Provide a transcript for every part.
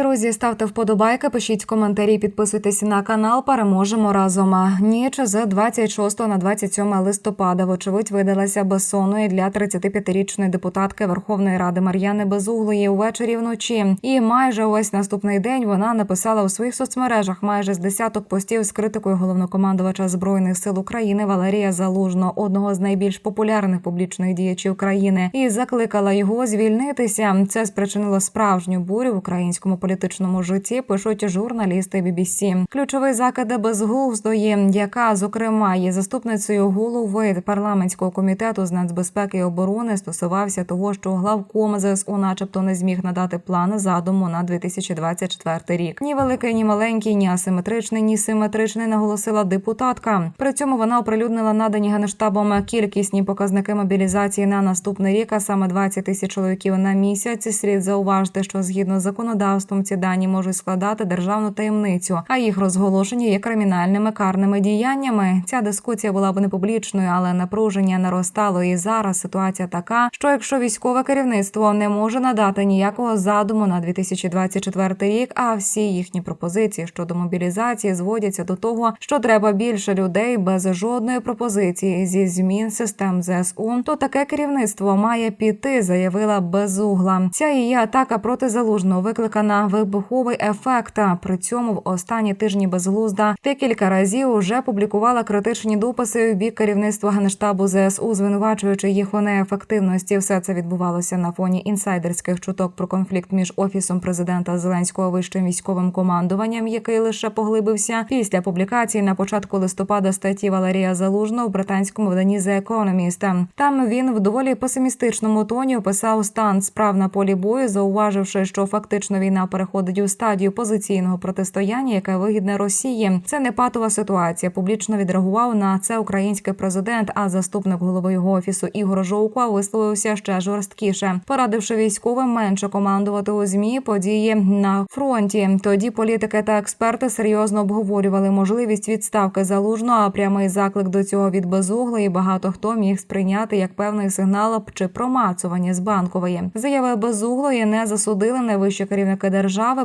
Друзі, ставте вподобайки, пишіть коментарі, підписуйтесь на канал. Переможемо разом. Ніч з 26 на 27 листопада, вочевидь, видалася безсонною для 35-річної депутатки Верховної Ради Мар'яни Безуглої увечері вночі. І майже увесь наступний день вона написала у своїх соцмережах майже з десяток постів з критикою головнокомандувача збройних сил України Валерія Залужного, одного з найбільш популярних публічних діячів країни, і закликала його звільнитися. Це спричинило справжню бурю в українському політичному житті. Пишуть журналісти BBC. Ключовий закид безглуздої, яка зокрема є заступницею голови парламентського комітету з нацбезпеки і оборони, стосувався того, що главком ЗСУ, начебто, не зміг надати план задуму на 2024 рік. Ні великий, ні маленький, ні асиметричний, ні симетричний, наголосила депутатка. При цьому вона оприлюднила надані генштабом кількісні показники мобілізації на наступний рік, а саме 20 тисяч чоловіків на місяць. Слід зауважити, що згідно з законодавством ці дані можуть складати державну таємницю, а їх розголошення є кримінальними карними діяннями. Ця дискусія була б не публічною, але напруження наростало. І зараз ситуація така, що якщо військове керівництво не може надати ніякого задуму на 2024 рік, а всі їхні пропозиції щодо мобілізації зводяться до того, що треба більше людей без жодної пропозиції зі змін систем ЗСУ, то таке керівництво має піти, заявила безугла. Ця її атака проти залужного викликана вибуховий ефект. При цьому в останні тижні безглузда декілька разів уже публікувала критичні дописи у бік керівництва генштабу ЗСУ, звинувачуючи їх у неефективності. Все це відбувалося на фоні інсайдерських чуток про конфлікт між офісом президента Зеленського вищим військовим командуванням, який лише поглибився після публікації на початку листопада статті Валерія Залужного в британському виданні The Economist. Там він в доволі песимістичному тоні описав стан справ на полі бою, зауваживши, що фактично війна переходить у стадію позиційного протистояння, яке вигідне Росії. Це не патова ситуація. Публічно відреагував на це український президент. А заступник голови його офісу Ігор Жовко висловився ще жорсткіше, порадивши військовим менше командувати у змі події на фронті. Тоді політики та експерти серйозно обговорювали можливість відставки залужного, а прямий заклик до цього від безуглої багато хто міг сприйняти як певний сигнал чи промацування з банкової заяви безуглої не засудили найвищі керівники держави.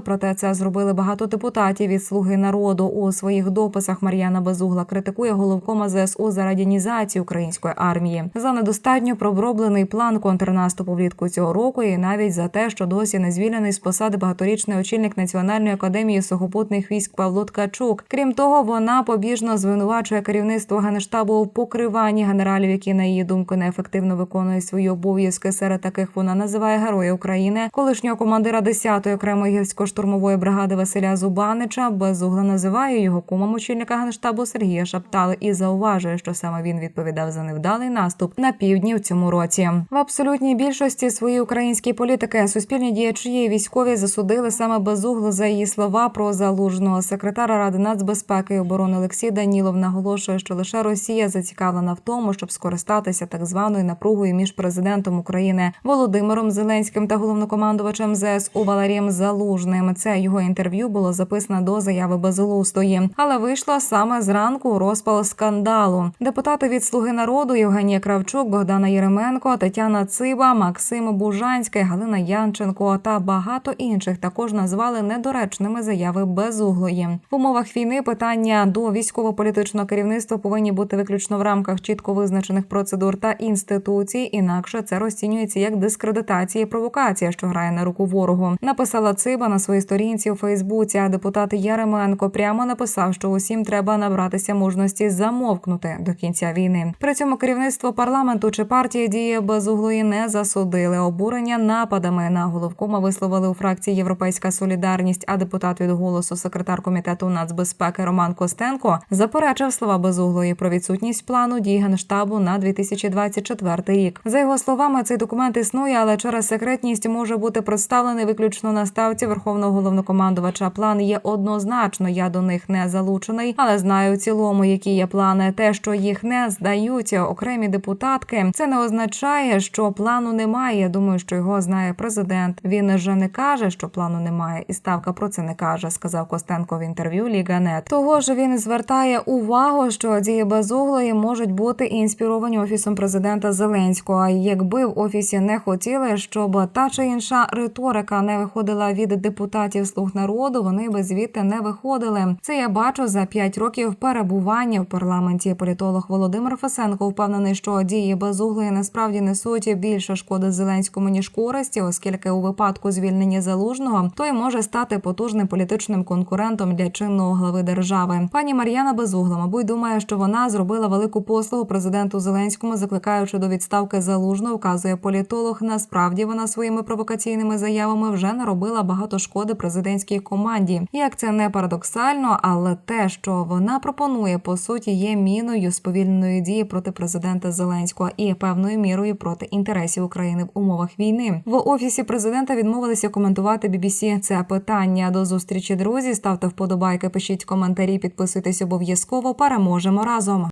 Проте це зробили багато депутатів від слуги народу у своїх дописах. Мар'яна Безугла критикує головкома ЗСУ за радянізацію української армії за недостатньо проброблений план контрнаступу влітку цього року, і навіть за те, що досі не звільнений з посади багаторічний очільник Національної академії сухопутних військ Павло Ткачук. Крім того, вона побіжно звинувачує керівництво генштабу у покриванні генералів, які на її думку неефективно виконують свої обов'язки. Серед таких вона називає героя України, колишнього командира 10-ї окремої гірсько-штурмової бригади Василя Зубанича. Безугла називає його кумом очільника генштабу Сергія Шаптали і зауважує, що саме він відповідав за невдалий наступ на півдні в цьому році. В абсолютній більшості свої українські політики, суспільні діячі і військові засудили саме безугло за її слова про залужного. Секретар ради нацбезпеки і оборони Олексій Данілов наголошує, що лише Росія зацікавлена в тому, щоб скористатися так званою напругою між президентом України Володимиром Зеленським та головнокомандувачем ЗСУ Валерієм Залужним. Це його інтерв'ю було записано до заяви безглуздої, але вийшло саме зранку розпал скандалу. Депутати від Слуги народу Євгенія Кравчук, Богдана Єременко, Тетяна Циба, Максим Бужанський, Галина Янченко та багато інших також назвали недоречними заяви безуглої. В умовах війни питання до військово-політичного керівництва повинні бути виключно в рамках чітко визначених процедур та інституцій. Інакше це розцінюється як дискредитація і провокація, що грає на руку ворогу. Написала Циба на своїй сторінці у Фейсбуці. А депутат Яременко прямо написав, що усім треба набратися мужності замовкнути до кінця війни. При цьому керівництво парламенту чи партії дії безуглої не засудили обурення нападами на головкома. Висловили у фракції Європейська Солідарність. А депутат від голосу секретар комітету нацбезпеки Роман Костенко заперечив слова безуглої про відсутність плану дій генштабу на 2024 рік. За його словами, цей документ існує, але через секретність може бути представлений виключно на ставці верховного головнокомандувача. План є однозначно. Я до них не залучений, але знаю в цілому, які є плани. Те, що їх не здаються окремі депутатки, це не означає, що плану немає. Я думаю, що його знає президент. Він же не каже, що плану немає, і ставка про це не каже. Сказав Костенко в інтерв'ю Ліганет. Того ж він звертає увагу, що дії безуглої можуть бути інспіровані офісом президента Зеленського. Якби в офісі не хотіли, щоб та чи інша риторика не виходила від від депутатів слуг народу, вони би звідти не виходили. Це я бачу за п'ять років перебування в парламенті. Політолог Володимир Фесенко впевнений, що дії безуглої насправді несуть більше шкоди Зеленському ніж користі, оскільки у випадку звільнення залужного той може стати потужним політичним конкурентом для чинного глави держави. Пані Мар'яна Безугла, мабуть, думає, що вона зробила велику послугу президенту Зеленському, закликаючи до відставки залужного, вказує політолог. Насправді вона своїми провокаційними заявами вже наробила багато шкоди президентській команді. Як це не парадоксально, але те, що вона пропонує, по суті, є міною сповільненої дії проти президента Зеленського і певною мірою проти інтересів України в умовах війни. В офісі президента відмовилися коментувати BBC це питання. До зустрічі, друзі. Ставте вподобайки, пишіть коментарі, підписуйтесь обов'язково. Переможемо разом.